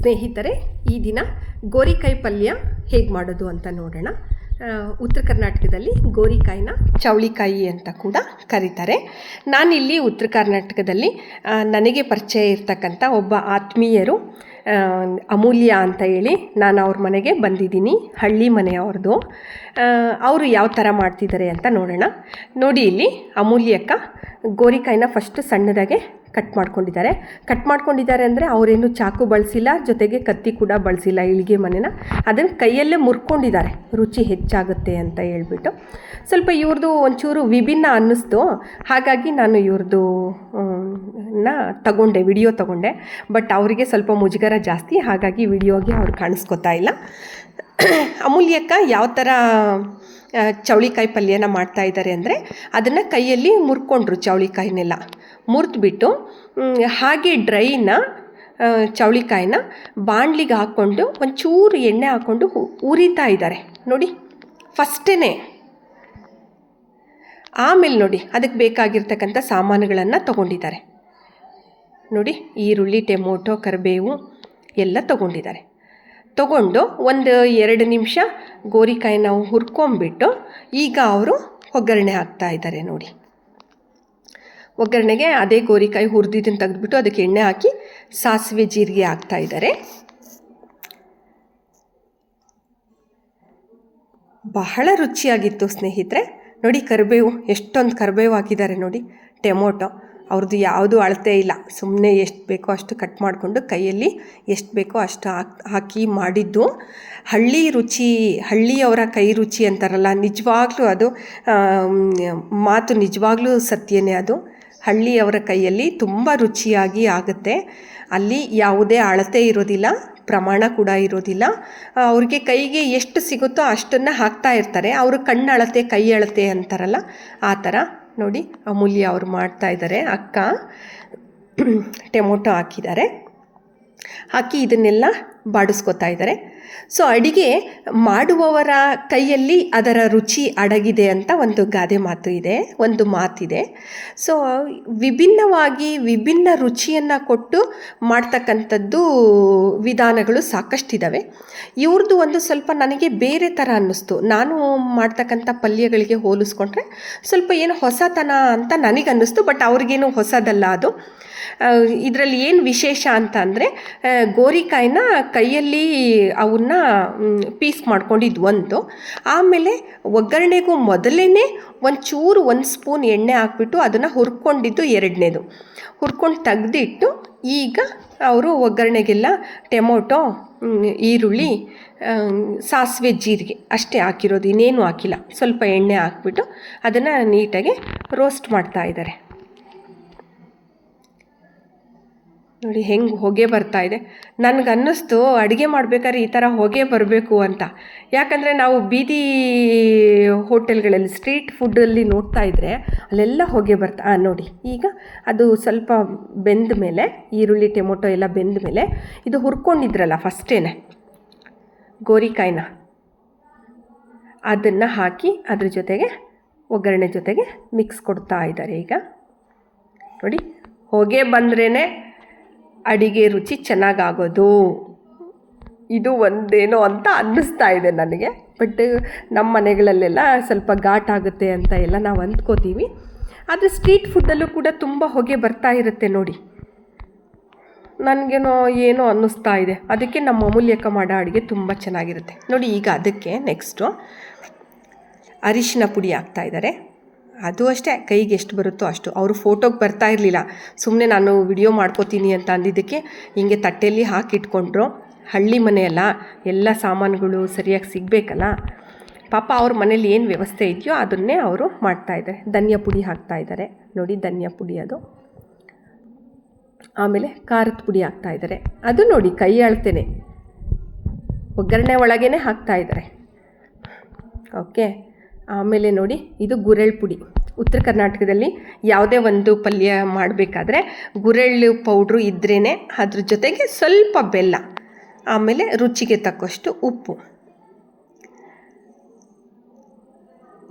ಸ್ನೇಹಿತರೆ, ಈ ದಿನ ಗೋರಿಕಾಯಿ ಪಲ್ಯ ಹೇಗೆ ಮಾಡೋದು ಅಂತ ನೋಡೋಣ. ಉತ್ತರ ಕರ್ನಾಟಕದಲ್ಲಿ ಗೋರಿಕಾಯಿನ ಚೌಳಿಕಾಯಿ ಅಂತ ಕೂಡ ಕರೀತಾರೆ. ನಾನಿಲ್ಲಿ ಉತ್ತರ ಕರ್ನಾಟಕದಲ್ಲಿ ನನಗೆ ಪರಿಚಯ ಇರ್ತಕ್ಕಂಥ ಒಬ್ಬ ಆತ್ಮೀಯರು ಅಮೂಲ್ಯ ಅಂತ ಹೇಳಿ ನಾನು ಅವ್ರ ಮನೆಗೆ ಬಂದಿದ್ದೀನಿ, ಹಳ್ಳಿ ಮನೆಯವ್ರದ್ದು ಅವರು ಯಾವ ಥರ ಮಾಡ್ತಿದ್ದಾರೆ ಅಂತ ನೋಡೋಣ. ನೋಡಿ ಇಲ್ಲಿ ಅಮೂಲ್ಯಕ್ಕ ಗೋರಿಕಾಯಿನ ಫಸ್ಟ್ ಸಣ್ಣದಾಗೆ ಕಟ್ ಮಾಡ್ಕೊಂಡಿದ್ದಾರೆ. ಕಟ್ ಮಾಡ್ಕೊಂಡಿದ್ದಾರೆ ಅಂದರೆ ಅವರೇನು ಚಾಕು ಬಳಸಿಲ್ಲ, ಜೊತೆಗೆ ಕತ್ತಿ ಕೂಡ ಬಳಸಿಲ್ಲ ಇಳಿಗೆ ಮನೆನ. ಅದನ್ನು ಕೈಯಲ್ಲೇ ಮುರ್ಕೊಂಡಿದ್ದಾರೆ. ರುಚಿ ಹೆಚ್ಚಾಗುತ್ತೆ ಅಂತ ಹೇಳ್ಬಿಟ್ಟು. ಸ್ವಲ್ಪ ಇವ್ರದ್ದು ಒಂಚೂರು ವಿಭಿನ್ನ ಅನ್ನಿಸ್ತು. ಹಾಗಾಗಿ ನಾನು ಇವ್ರದ್ದು ನ ತಗೊಂಡೆ, ವಿಡಿಯೋ ತಗೊಂಡೆ. ಬಟ್ ಅವರಿಗೆ ಸ್ವಲ್ಪ ಮುಜುಗರ ಜಾಸ್ತಿ. ಹಾಗಾಗಿ ವಿಡಿಯೋಗೆ ಅವ್ರು ಕಾಣಿಸ್ಕೊತಾ ಇಲ್ಲ. ಅಮೂಲ್ಯಕ್ಕ ಯಾವ ಥರ ಚೌಳಿಕಾಯಿ ಪಲ್ಯನ ಮಾಡ್ತಾ ಇದ್ದಾರೆ ಅಂದರೆ ಅದನ್ನು ಕೈಯಲ್ಲಿ ಮುರ್ಕೊಂಡ್ರು ಚೌಳಿಕಾಯಿನೆಲ್ಲ. ಮುರಿದ್ಬಿಟ್ಟು ಹಾಗೆ ಡ್ರೈನ ಚೌಳಿಕಾಯಿನ ಬಾಣಲಿಗೆ ಹಾಕ್ಕೊಂಡು ಒಂಚೂರು ಎಣ್ಣೆ ಹಾಕ್ಕೊಂಡು ಉರಿತಾ ಇದ್ದಾರೆ ನೋಡಿ ಫಸ್ಟೇ ಆಮೇಲೆ ನೋಡಿ ಅದಕ್ಕೆ ಬೇಕಾಗಿರ್ತಕ್ಕಂಥ ಸಾಮಾನುಗಳನ್ನು ತಗೊಂಡಿದ್ದಾರೆ. ನೋಡಿ, ಈರುಳ್ಳಿ, ಟೊಮೊಟೊ, ಕರಿಬೇವು ಎಲ್ಲ ತಗೊಂಡಿದ್ದಾರೆ. ತಗೊಂಡು ಒಂದು ಎರಡು ನಿಮಿಷ ಗೋರಿಕಾಯಿನ ಹುರ್ಕೊಂಬಿಟ್ಟು ಈಗ ಅವರು ಒಗ್ಗರಣೆ ಹಾಕ್ತಾ ಇದ್ದಾರೆ ನೋಡಿ. ಒಗ್ಗರಣೆಗೆ ಅದೇ ಗೋರಿಕಾಯಿ ಹುರಿದಿದ್ದನ್ನು ತೆಗೆದುಬಿಟ್ಟು ಅದಕ್ಕೆ ಎಣ್ಣೆ ಹಾಕಿ ಸಾಸಿವೆ ಜೀರಿಗೆ ಹಾಕ್ತಾ ಇದ್ದಾರೆ. ಬಹಳ ರುಚಿಯಾಗಿತ್ತು ಸ್ನೇಹಿತರೆ. ನೋಡಿ ಕರಿಬೇವು, ಎಷ್ಟೊಂದು ಕರಿಬೇವು ಹಾಕಿದ್ದಾರೆ ನೋಡಿ. ಟೊಮೊಟೊ ಅವ್ರದ್ದು ಯಾವುದು ಅಳತೆ ಇಲ್ಲ. ಸುಮ್ಮನೆ ಎಷ್ಟು ಬೇಕೋ ಅಷ್ಟು ಕಟ್ ಮಾಡಿಕೊಂಡು ಕೈಯಲ್ಲಿ ಎಷ್ಟು ಬೇಕೋ ಅಷ್ಟು ಹಾಕ್ ಮಾಡಿದ್ದು. ಹಳ್ಳಿ ರುಚಿ, ಹಳ್ಳಿಯವರ ಕೈ ರುಚಿ ಅಂತಾರಲ್ಲ, ನಿಜವಾಗ್ಲೂ ಅದು ಮಾತು ನಿಜವಾಗ್ಲೂ ಸತ್ಯನೇ ಅದು. ಹಳ್ಳಿಯವರ ಕೈಯಲ್ಲಿ ತುಂಬ ರುಚಿಯಾಗಿ ಆಗುತ್ತೆ. ಅಲ್ಲಿ ಯಾವುದೇ ಅಳತೆ ಇರೋದಿಲ್ಲ, ಪ್ರಮಾಣ ಕೂಡ ಇರೋದಿಲ್ಲ. ಅವ್ರಿಗೆ ಕೈಗೆ ಎಷ್ಟು ಸಿಗುತ್ತೋ ಅಷ್ಟನ್ನು ಹಾಕ್ತಾ ಇರ್ತಾರೆ. ಅವರು ಕಣ್ಣಳತೆ ಕೈ ಅಳತೆ ಅಂತಾರಲ್ಲ, ಆ ಥರ ನೋಡಿ ಅಮೂಲ್ಯ ಅವರು ಮಾಡ್ತಾ ಇದ್ದಾರೆ ಅಕ್ಕ ಟೊಮೊಟೊ ಹಾಕಿದ್ದಾರೆ. ಹಾಕಿ ಇದನ್ನೆಲ್ಲ ಬಾಡಿಸ್ಕೊತಾ ಇದ್ದಾರೆ. ಸೊ ಅಡಿಗೆ ಮಾಡುವವರ ಕೈಯಲ್ಲಿ ಅದರ ರುಚಿ ಅಡಗಿದೆ ಅಂತ ಒಂದು ಗಾದೆ ಮಾತು ಇದೆ, ಒಂದು ಮಾತಿದೆ. ಸೊ ವಿಭಿನ್ನವಾಗಿ ವಿಭಿನ್ನ ರುಚಿಯನ್ನು ಕೊಟ್ಟು ಮಾಡ್ತಕ್ಕಂಥದ್ದು ವಿಧಾನಗಳು ಸಾಕಷ್ಟಿದ್ದಾವೆ ಇವ್ರದ್ದು ಒಂದು ಸ್ವಲ್ಪ ನನಗೆ ಬೇರೆ ಥರ ಅನ್ನಿಸ್ತು. ನಾನು ಮಾಡ್ತಕ್ಕಂಥ ಪಲ್ಯಗಳಿಗೆ ಹೋಲಿಸ್ಕೊಂಡ್ರೆ ಸ್ವಲ್ಪ ಏನು ಹೊಸತನ ಅಂತ ನನಗೆ ಅನ್ನಿಸ್ತು ಬಟ್ ಅವ್ರಿಗೇನು ಹೊಸದಲ್ಲ ಅದು. ಇದರಲ್ಲಿ ಏನು ವಿಶೇಷ ಅಂತ ಅಂದರೆ ಗೋರಿಕಾಯಿನ ಕೈಯಲ್ಲಿ ಅವನ್ನ ಪೀಸ್ ಮಾಡ್ಕೊಂಡಿದ್ದು ಒಂದು ಆಮೇಲೆ ಒಗ್ಗರಣೆಗೂ ಮೊದಲೇ ಒಂಚೂರು ಒಂದು ಸ್ಪೂನ್ ಎಣ್ಣೆ ಹಾಕ್ಬಿಟ್ಟು ಅದನ್ನು ಹುರ್ಕೊಂಡಿದ್ದು ಎರಡನೇದು. ಹುರ್ಕೊಂಡು ತೆಗ್ದಿಟ್ಟು ಈಗ ಅವರು ಒಗ್ಗರಣೆಗೆಲ್ಲ ಟೊಮೊಟೊ ಈರುಳ್ಳಿ ಸಾಸಿವೆ ಜೀರಿಗೆ ಅಷ್ಟೇ ಹಾಕಿರೋದು, ಇನ್ನೇನು ಹಾಕಿಲ್ಲ. ಸ್ವಲ್ಪ ಎಣ್ಣೆ ಹಾಕ್ಬಿಟ್ಟು ಅದನ್ನು ನೀಟಾಗಿ ರೋಸ್ಟ್ ಮಾಡ್ತಾ ಇದ್ದಾರೆ. ನೋಡಿ ಹೆಂಗೆ ಹೊಗೆ ಬರ್ತಾ ಇದೆ. ನನಗೆ ಅನ್ನಿಸ್ತು ಅಡುಗೆ ಮಾಡ್ಬೇಕಾದ್ರೆ ಈ ಥರ ಹೊಗೆ ಬರಬೇಕು ಅಂತ. ಯಾಕಂದರೆ ನಾವು ಬೀದಿ ಹೋಟೆಲ್ಗಳಲ್ಲಿ ಸ್ಟ್ರೀಟ್ ಫುಡ್ಡಲ್ಲಿ ನೋಡ್ತಾ ಇದ್ದರೆ ಅಲ್ಲೆಲ್ಲ ಹೊಗೆ ಬರ್ತಾ ನೋಡಿ. ಈಗ ಅದು ಸ್ವಲ್ಪ ಬೆಂದ ಮೇಲೆ, ಈರುಳ್ಳಿ, ಟೊಮೊಟೊ ಎಲ್ಲ ಬೆಂದ ಮೇಲೆ ಇದು ಹುರ್ಕೊಂಡಿದ್ರಲ್ಲ ಫಸ್ಟೇನೆ, ಗೋರಿಕಾಯಿನ. ಅದನ್ನು ಹಾಕಿ ಅದ್ರ ಜೊತೆಗೆ ಒಗ್ಗರಣೆ ಜೊತೆಗೆ ಮಿಕ್ಸ್ ಕೊಡ್ತಾ ಇದ್ದಾರೆ ಈಗ. ನೋಡಿ, ಹೊಗೆ ಬಂದ್ರೇ ಅಡಿಗೆ ರುಚಿ ಚೆನ್ನಾಗಾಗೋದು. ಇದು ಒಂದೇನೋ ಅಂತ ಅನ್ನಿಸ್ತಾ ಇದೆ ನನಗೆ. ಬಟ್ ನಮ್ಮ ಮನೆಗಳಲ್ಲೆಲ್ಲ ಸ್ವಲ್ಪ ಘಾಟ್ ಆಗುತ್ತೆ ಅಂತ ಎಲ್ಲ ನಾವು ಅಂದ್ಕೋತೀವಿ. ಆದರೆ ಸ್ಟ್ರೀಟ್ ಫುಡ್ಡಲ್ಲೂ ಕೂಡ ತುಂಬ ಹೊಗೆ ಬರ್ತಾ ಇರುತ್ತೆ ನೋಡಿ. ನನಗೇನೋ ಏನೋ ಅನ್ನಿಸ್ತಾ ಇದೆ. ಅದಕ್ಕೆ ನಮ್ಮ ಅಮೂಲ್ಯಕ ಮಾಡೋ ಅಡುಗೆ ತುಂಬ ಚೆನ್ನಾಗಿರುತ್ತೆ. ನೋಡಿ ಈಗ ಅದಕ್ಕೆ ನೆಕ್ಸ್ಟು ಅರಿಶಿನ ಪುಡಿ ಹಾಕ್ತಾ ಇದ್ದಾರೆ. ಅದು ಅಷ್ಟೇ, ಕೈಗೆ ಎಷ್ಟು ಬರುತ್ತೋ ಅಷ್ಟು. ಅವರು ಫೋಟೋಗೆ ಬರ್ತಾ ಇರಲಿಲ್ಲ. ಸುಮ್ಮನೆ ನಾನು ವಿಡಿಯೋ ಮಾಡ್ಕೋತೀನಿ ಅಂತ ಅಂದಿದ್ದಕ್ಕೆ ಹಿಂಗೆ ತಟ್ಟೆಯಲ್ಲಿ ಹಾಕಿಟ್ಕೊಂಡ್ರು ಹಳ್ಳಿ ಮನೆಯಲ್ಲ ಎಲ್ಲ ಸಾಮಾನುಗಳು ಸರಿಯಾಗಿ ಸಿಗಬೇಕಲ್ಲ. ಪಾಪ ಅವ್ರ ಮನೇಲಿ ಏನು ವ್ಯವಸ್ಥೆ ಇದೆಯೋ ಅದನ್ನೇ ಅವರು ಮಾಡ್ತಾಯಿದ್ದಾರೆ ಧನಿಯ ಪುಡಿ ಹಾಕ್ತಾ ಇದ್ದಾರೆ. ನೋಡಿ ಧನಿಯ ಪುಡಿ ಅದು. ಆಮೇಲೆ ಖಾರದ ಪುಡಿ ಹಾಕ್ತಾ ಇದ್ದಾರೆ. ಅದು ನೋಡಿ ಕೈ ಅಳ್ತೇನೆ. ಒಗ್ಗರಣೆ ಒಳಗೇ ಹಾಕ್ತಾ ಇದ್ದಾರೆ. ಓಕೆ. ಆಮೇಲೆ ನೋಡಿ, ಇದು ಗುರೆಳ್ ಪುಡಿ. ಉತ್ತರ ಕರ್ನಾಟಕದಲ್ಲಿ ಯಾವುದೇ ಒಂದು ಪಲ್ಯ ಮಾಡಬೇಕಾದ್ರೆ ಗುರೆಳ್ಳು ಪೌಡ್ರು ಇದ್ರೇ ಅದ್ರ ಜೊತೆಗೆ ಸ್ವಲ್ಪ ಬೆಲ್ಲ, ಆಮೇಲೆ ರುಚಿಗೆ ತಕ್ಕಷ್ಟು ಉಪ್ಪು.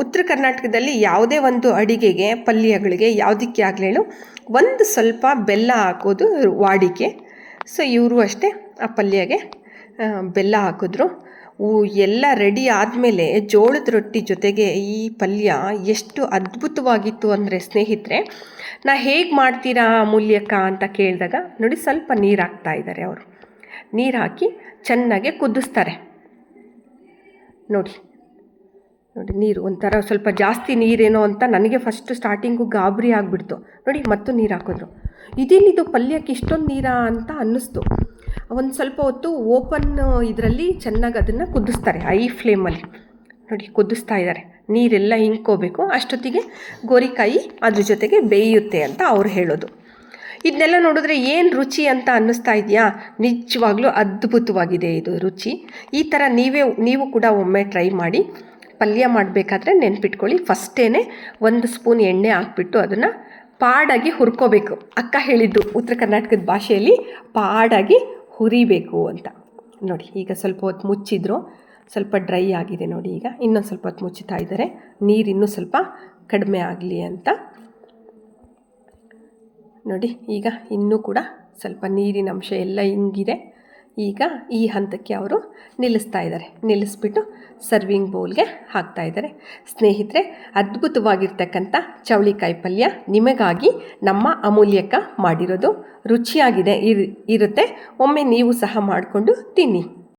ಉತ್ತರ ಕರ್ನಾಟಕದಲ್ಲಿ ಯಾವುದೇ ಒಂದು ಅಡಿಗೆಗೆ, ಪಲ್ಯಗಳಿಗೆ ಯಾವುದಕ್ಕೆ ಆಗಲೇಳು ಒಂದು ಸ್ವಲ್ಪ ಬೆಲ್ಲ ಹಾಕೋದು ವಾಡಿಕೆ. ಸೊ ಇವರು ಅಷ್ಟೇ ಆ ಪಲ್ಯಗೆ ಬೆಲ್ಲ ಹಾಕಿದ್ರು. ಎಲ್ಲ ರೆಡಿ ಆದಮೇಲೆ ಜೋಳದ ರೊಟ್ಟಿ ಜೊತೆಗೆ ಈ ಪಲ್ಯ ಎಷ್ಟು ಅದ್ಭುತವಾಗಿತ್ತು ಅಂದರೆ ಸ್ನೇಹಿತರೆ, ನಾ ಹೇಗೆ ಮಾಡ್ತೀರಾ ಅಮೂಲ್ಯಕ್ಕ ಅಂತ ಕೇಳಿದಾಗ ನೋಡಿ ಸ್ವಲ್ಪ ನೀರು ಹಾಕ್ತಾ ಇದ್ದಾರೆ ಅವರು. ನೀರು ಹಾಕಿ ಚೆನ್ನಾಗಿ ಕುದಿಸ್ತಾರೆ. ನೋಡಿ ನೋಡಿ ನೀರು ಒಂಥರ ಸ್ವಲ್ಪ ಜಾಸ್ತಿ ನೀರೇನೋ ಅಂತ ನನಗೆ ಫಸ್ಟ್ ಸ್ಟಾರ್ಟಿಂಗು ಗಾಬರಿ ಆಗಿಬಿಡ್ತು. ನೋಡಿ ಮತ್ತು ನೀರು ಹಾಕಿದ್ರು. ಇದೇನಿದು ಪಲ್ಯಕ್ಕೆ ಇಷ್ಟೊಂದು ನೀರಾ ಅಂತ ಅನ್ನಿಸ್ತು. ಒಂದು ಸ್ವಲ್ಪ ಹೊತ್ತು ಓಪನ್ ಇದರಲ್ಲಿ ಚೆನ್ನಾಗಿ ಅದನ್ನು ಕುದಿಸ್ತಾರೆ ಐ ಫ್ಲೇಮಲ್ಲಿ ನೋಡಿ, ಕುದಿಸ್ತಾ ಇದ್ದಾರೆ ನೀರೆಲ್ಲ ಹಿಂಕೋಬೇಕು ಅಷ್ಟೊತ್ತಿಗೆ ಗೋರಿಕಾಯಿ ಅದ್ರ ಜೊತೆಗೆ ಬೇಯುತ್ತೆ ಅಂತ ಅವ್ರು ಹೇಳೋದು. ಇದನ್ನೆಲ್ಲ ನೋಡಿದ್ರೆ ಏನು ರುಚಿ ಅಂತ ಅನ್ನಿಸ್ತಾ ಇದೆಯಾ? ನಿಜವಾಗ್ಲೂ ಅದ್ಭುತವಾಗಿದೆ ಇದು ರುಚಿ. ಈ ಥರ ನೀವೇ, ನೀವು ಕೂಡ ಒಮ್ಮೆ ಟ್ರೈ ಮಾಡಿ, ಪಲ್ಯ ಮಾಡಬೇಕಾದ್ರೆ ನೆನ್ಪಿಟ್ಕೊಳ್ಳಿ. ಫಸ್ಟೇ ಒಂದು ಸ್ಪೂನ್ ಎಣ್ಣೆ ಹಾಕ್ಬಿಟ್ಟು ಅದನ್ನು ಪಾಡಾಗಿ ಹುರ್ಕೋಬೇಕು. ಅಕ್ಕ ಹೇಳಿದ್ದು ಉತ್ತರ ಕರ್ನಾಟಕದ ಭಾಷೆಯಲ್ಲಿ, ಪಾಡಾಗಿ ಹುರಿಬೇಕು ಅಂತ. ನೋಡಿ, ಈಗ ಸ್ವಲ್ಪ ಹೊತ್ತು ಮುಚ್ಚಿದ್ರು, ಸ್ವಲ್ಪ ಡ್ರೈ ಆಗಿದೆ ನೋಡಿ ಈಗ. ಇನ್ನೊಂದು ಸ್ವಲ್ಪ ಹೊತ್ತು ಮುಚ್ಚುತ್ತಾ ಇದ್ದಾರೆ. ನೀರು ಇನ್ನೂ ಸ್ವಲ್ಪ ಕಡಿಮೆ ಆಗಲಿ ಅಂತ. ನೋಡಿ, ಈಗ ಇನ್ನೂ ಕೂಡ ಸ್ವಲ್ಪ ನೀರಿನ ಅಂಶ ಎಲ್ಲ ಹಿಂಗಿದೆ ಈಗ ಈ ಹಂತಕ್ಕೆ ಅವರು ನಿಲ್ಲಿಸ್ತಾ ಇದ್ದಾರೆ. ನಿಲ್ಲಿಸ್ಬಿಟ್ಟು ಸರ್ವಿಂಗ್ ಬೌಲ್ಗೆ ಹಾಕ್ತಾ ಇದ್ದಾರೆ. ಸ್ನೇಹಿತರೆ, ಅದ್ಭುತವಾಗಿರ್ತಕ್ಕಂಥ ಚವಳಿಕಾಯಿ ಪಲ್ಯ ನಿಮಗಾಗಿ ನಮ್ಮ ಅಮೂಲ್ಯಕ ಮಾಡಿರೋದು ರುಚಿಯಾಗಿದೆ ಇರ್, ಇರುತ್ತೆ. ಒಮ್ಮೆ ನೀವು ಸಹ ಮಾಡಿಕೊಂಡು ತಿನ್ನಿ.